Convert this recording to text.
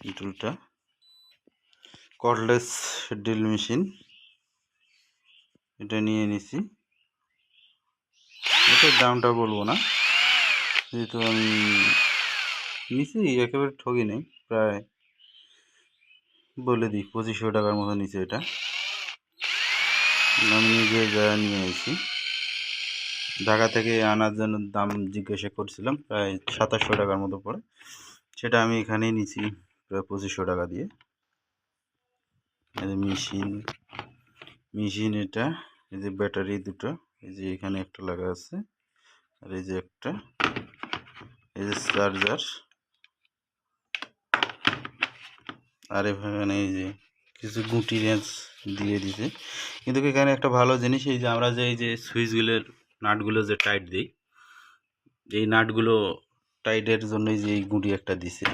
টুলটা cordless drill machine এটা নিয়ে নিছি। এটার দামটা বলব না, যেহেতু আমি নিছি, একেবারে ঠকি নেই, প্রায় বলে দিই, পঁচিশশো টাকার মতো নিচে এটা। আমি নিজে যা নিয়ে এসেছি ঢাকা থেকে আনার জন্য দাম জিজ্ঞাসা করছিলাম, প্রায় সাতাশশো টাকার মতো পড়ে। সেটা আমি এখানেই নিছি। প্রায় পঁচিশশো টাকা দিয়ে। এই মেশিন মেশিন এটা এই যে ব্যাটারি দুটো, এই যে এখানে একটা লাগা আছে, আর এই যে একটা, এই যে চার্জার, আর এখানে এই যে কিছু গুটি রেঞ্জ দিয়ে দিছে। কিন্তু এখানে একটা ভালো জিনিস, এই যে আমরা যে, এই যে সুইচগুলোর নাটগুলো যে টাইট দিই, এই নাটগুলো টাইটের জন্য যে এই গুটি একটা দিছে।